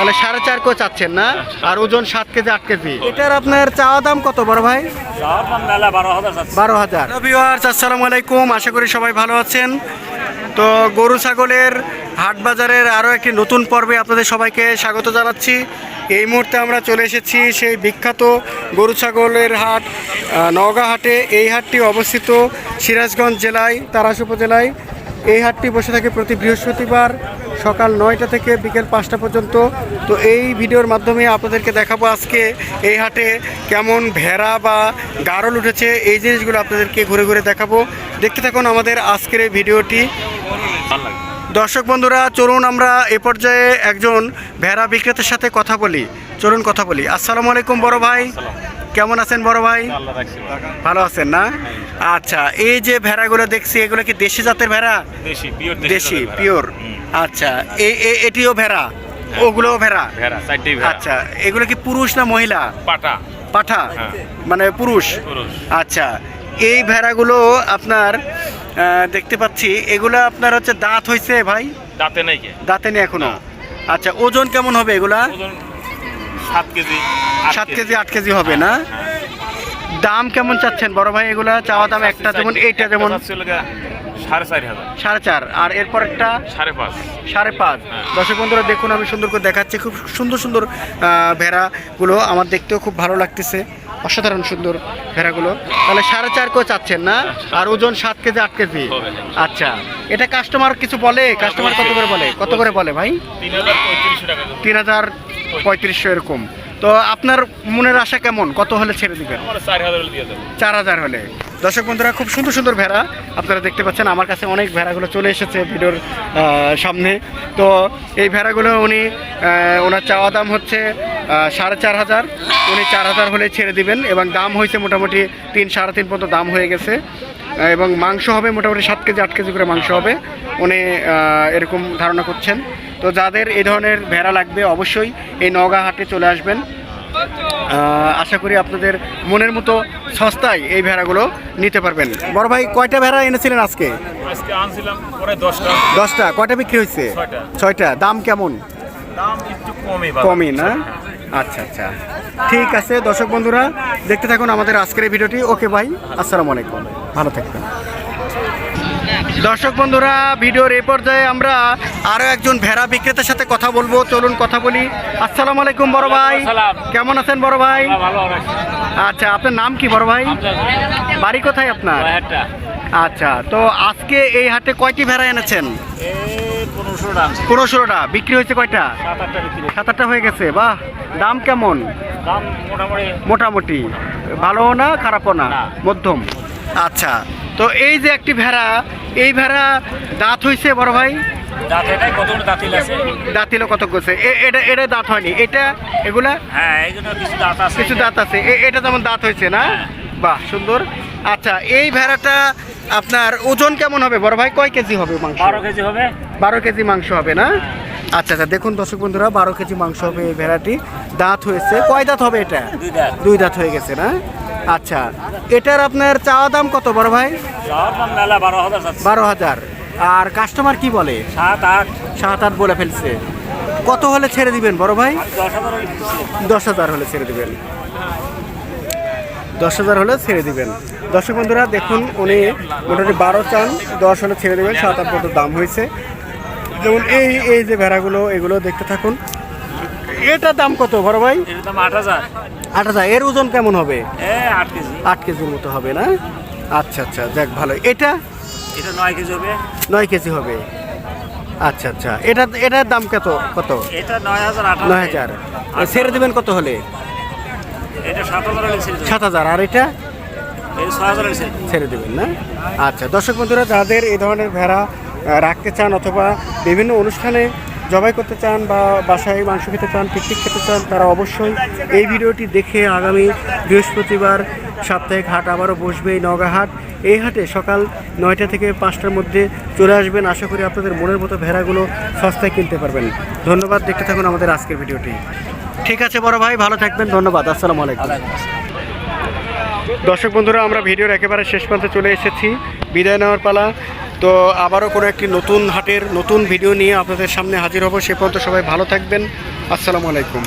তাহলে সাড়ে চার কো চাচ্ছেন না? আর ওজন সাত কেজি আট কেজি। এটার আপনার চাওয়া দাম কত বড় ভাই? বারো হাজার ভিউয়ার্স আসসালামু আলাইকুম। আশা করি সবাই ভালো আছেন। তো গরু ছাগলের হাট বাজারের আরও একটি নতুন পর্বে আপনাদের সবাইকে স্বাগত জানাচ্ছি। এই মুহূর্তে আমরা চলে এসেছি সেই বিখ্যাত গরু ছাগলের হাট নওগাঁ হাটে। এই হাটটি অবস্থিত সিরাজগঞ্জ জেলায় তারাস উপজেলায়। এই হাটটি বসে থাকে প্রতি বৃহস্পতিবার সকাল নয়টা থেকে বিকেল পাঁচটা পর্যন্ত। তো এই ভিডিওর মাধ্যমে আপনাদেরকে দেখাবো আজকে এই হাটে কেমন ভেড়া বা গারল উঠেছে। এই জিনিসগুলো আপনাদেরকে ঘুরে ঘুরে দেখাবো। দেখতে থাকুন আমাদের আজকের এই ভিডিওটি। দর্শক বন্ধুরা, চলুন আমরা এ পর্যায়ে একজন ভেড়া বিক্রেতার সাথে কথা বলি। চলুন কথা বলি। আসসালামু আলাইকুম বড় ভাই। কেমন আছেন বড় ভাই? ভালো। আছেন না? আচ্ছা এই যে ভেড়াগুলো দেখছি এগুলো কি দেশি জাতের ভেড়া? দেশি পিওর আচ্ছা এটিও ভেড়া? ওগুলোও ভেড়া? আচ্ছা এগুলো কি পুরুষ না মহিলা? পাটা। পাঠা? হ্যাঁ। মানে পুরুষ? আচ্ছা এই ভেড়াগুলো আপনার দেখতে পাচ্ছি এগুলো আপনার হচ্ছে দাঁত হয়েছে ভাই? দাঁতে নাই দাঁতে নেই এখনও? আচ্ছা ওজন কেমন হবে এগুলা? সাত কেজি সাত কেজি। আট কেজি হবে না? দাম কেমন চাচ্ছেন? বড় ভাই এগুলা চাওয়া দাম একটা যেমন এইটা যেমন সাড়ে চারি হাজার। সাড়ে চার। আর এরপর একটা সাড়ে পাঁচ। সাড়ে পাঁচ। দর্শক বন্ধুরা দেখুন আমি সুন্দর করে দেখাচ্ছি। খুব সুন্দর সুন্দর ভেড়াগুলো আমার দেখতেও খুব ভালো লাগতেছে। অসাধারণ সুন্দর ভেড়াগুলো। তাহলে সাড়ে চার করে চাচ্ছেন না? আর ওজন সাত কেজি আট কেজি? আচ্ছা। এটা কাস্টমার কিছু বলে? কাস্টমার কত করে বলে? কত করে বলে ভাই? তিন হাজার পঁয়ত্রিশশো এরকম। তো আপনার মনের আশা কেমন? কত হলে ছেড়ে দিবেন? চার হাজার হলে দিয়ে দেবো। চার হাজার হলে। দর্শক বন্ধুরা খুব সুন্দর সুন্দর ভেড়া আপনারা দেখতে পাচ্ছেন। আমার কাছে অনেক ভেড়াগুলো চলে এসেছে ভিডিওর সামনে। তো এই ভেড়াগুলো উনি ওনার চাওয়া দাম হচ্ছে সাড়ে চার হাজার। উনি চার হাজার হলে ছেড়ে দিবেন এবং দাম হয়েছে মোটামুটি তিন সাড়ে তিন পর্যন্ত দাম হয়ে গেছে। এবং মাংস হবে মোটামুটি সাত কেজি আট কেজি করে মাংস হবে। উনি এরকম ধারণা করছেন। তো যাদের এই ধরনের ভেড়া লাগবে অবশ্যই এই নওগাঁ হাটে চলে আসবেন। আশা করি আপনাদের মনের মতো সস্তায় এই ভেড়াগুলো নিতে পারবেন। বড় ভাই কয়টা ভেড়া এনেছিলেন আজকে? দশটা। কয়টা বিক্রি হয়েছে? ছয়টা। দাম কেমন? কমই না? আচ্ছা আচ্ছা। ঠিক আছে দর্শক বন্ধুরা দেখতে থাকুন আমাদের আজকের এই ভিডিওটি। ওকে ভাই আসসালামু আলাইকুম। ভালো থাকবেন। দর্শক বন্ধুরা ভিডিওর এই পর্যায়ে আমরা আরও একজন ভেড়া বিক্রেতার সাথে কথা বলব। চলুন কথা বলি। আসসালামু আলাইকুম বড় ভাই। কেমন আছেন বড় ভাই? আচ্ছা আপনার নাম কি বড় ভাই? বাড়ি কোথায় আপনার? আচ্ছা তো আজকে এই হাটে কয়টি ভেড়া এনেছেন? পনেরোশো দাম বিক্রি হয়েছে কয়টা? সাত আটটা হয়ে গেছে। বাহ দাম কেমন? মোটামুটি ভালো না খারাপও না। মধ্যম। আচ্ছা তো এই যে একটি ভেড়া এই ভেড়া দাঁত হয়েছে বড় ভাই? দাঁতিল কত গেছে? এটা এটা দাঁত হয়নি। এটা এগুলা? হ্যাঁ কিছু দাঁত আছে। এটা যেমন দাঁত হয়েছে না? হ্যাঁ। বাহ সুন্দর। আচ্ছা এই ভেড়াটা আপনার ওজন কেমন হবে? বড় ভাই কয় কেজি হবে মাংস? বারো কেজি হবে। বারো কেজি মাংস হবে না? আচ্ছা আচ্ছা দেখুন দর্শক বন্ধুরা বারো কেজি মাংস হবে এই ভেড়াটি। দাঁত হয়েছে। কয় দাঁত হবে এটা? দুই দাঁত হয়ে গেছে না? আচ্ছা এটার আপনার চাওয়া দাম কত বড় ভাই? বারো হাজার আর কাস্টমার কি বলে? সাত আট। সাত আট বলে ফেলছে। কত হলে ছেড়ে দিবেন বড় ভাই? দশ হাজার হলে ছেড়ে দিবেন। দশ হাজার হলে ছেড়ে দিবেন। দর্শক বন্ধুরা দেখুন উনি মোটামুটি বারো চান দশ হলে ছেড়ে দেবেন সাত আট পর্যন্ত দাম হয়েছে। যেমন এই এই যে ভেড়াগুলো এগুলো দেখতে থাকুন। এটার দাম কত বড় ভাই? এটার দাম আট হাজার। আট হাজার। এর ওজন কেমন হবে? আট কেজি। আট কেজির মতো হবে না? আচ্ছা আচ্ছা যাক ভালো। এটা? এটা নয় কেজি হবে। নয় কেজি হবে। আচ্ছা আচ্ছা। এটা এটার দাম কত কত? এটা নয় হাজার আট নয় হাজার। ছেড়ে দেবেন কত হলে? এটা সাত হাজার। সাত হাজার। আর এটা? ছেড়ে দেবেন। না? আচ্ছা দর্শক বন্ধুরা যাদের এই ধরনের ভেড়া রাখতে চান অথবা বিভিন্ন অনুষ্ঠানে জবাই করতে চান বা বাসায় মাংস খেতে চান, পিকনিক খেতে চান, তারা অবশ্যই এই ভিডিওটি দেখে আগামী বৃহস্পতিবার সাপ্তাহিক হাট আবারও বসবে এই নওগাঁ হাট। এই হাটে সকাল নয়টা থেকে পাঁচটার মধ্যে চলে আসবেন। আশা করি আপনাদের মনের মতো ভেড়াগুলো সস্তায় কিনতে পারবেন। ধন্যবাদ। দেখতে থাকুন আমাদের আজকের ভিডিওটি। ঠিক আছে, বড় ভাই, ভালো থাকবেন। ধন্যবাদ। আসসালামু আলাইকুম। দর্শক বন্ধুরা, আমরা ভিডিওর একেবারে শেষ প্রান্তে চলে এসেছি। বিদায় নেওয়ার পালা। তো আবারও কোনো একটি নতুন হাটের নতুন ভিডিও নিয়ে আপনাদের সামনে হাজির হব। সে পর্যন্ত সবাই ভালো থাকবেন। আসসালামু আলাইকুম।